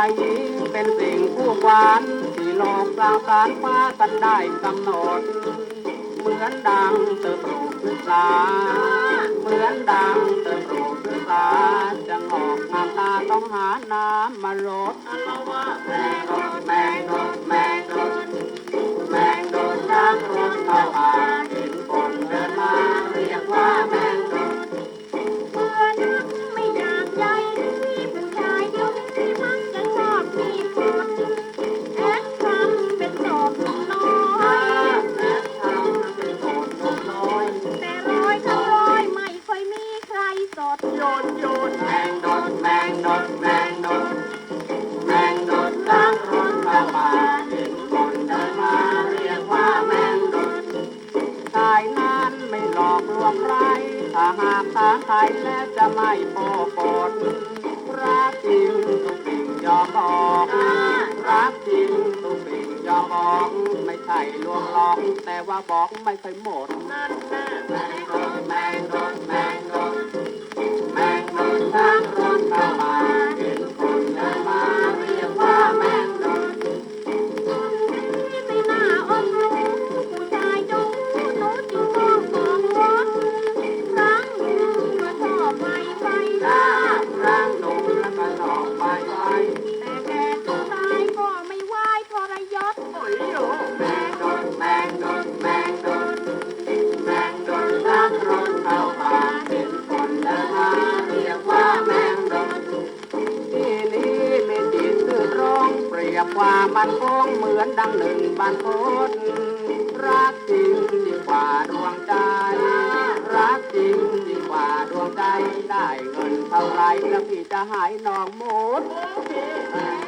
ายหญิงเป็นสิ่งคู่หวานที่โลกสร้างสารค์ฟ้ากันได้กำหนด เหมือนดังเติบโตศึกษาเหมือนดังเติบโตศึกษาจะงอกงามตาต้องหาน้ำมาลดอาวา ดโยนโยนแมงดดแมงดดแมงดดแมงโดดทางรถเข้ามาเห็นคนเดินมาเรียกว่าแมงดดชายนั้นไม่หลอกลวงใคร ถ้าหากทางใครแล้วจะไม่โปปดรักจริงทุกสิ่งยอมบอกรักจริงทุกสิ่งยอมบอกไม่ใช่ลวงหลอก แต่ว่าบอกไม่เคยหมดนั่นแน่แมงดดแมง ว่าแมงโดดที่นี้มีจิตสื่อตรงเปรียบว่ามันคงเหมือนดังหนึ่งบานโพธรักจริงดีกว่าดวงใจ รักจริงดีกว่าดวงใจ ได้เงินเท่าไรแล้วพี่จะหายนองหมดแมงโด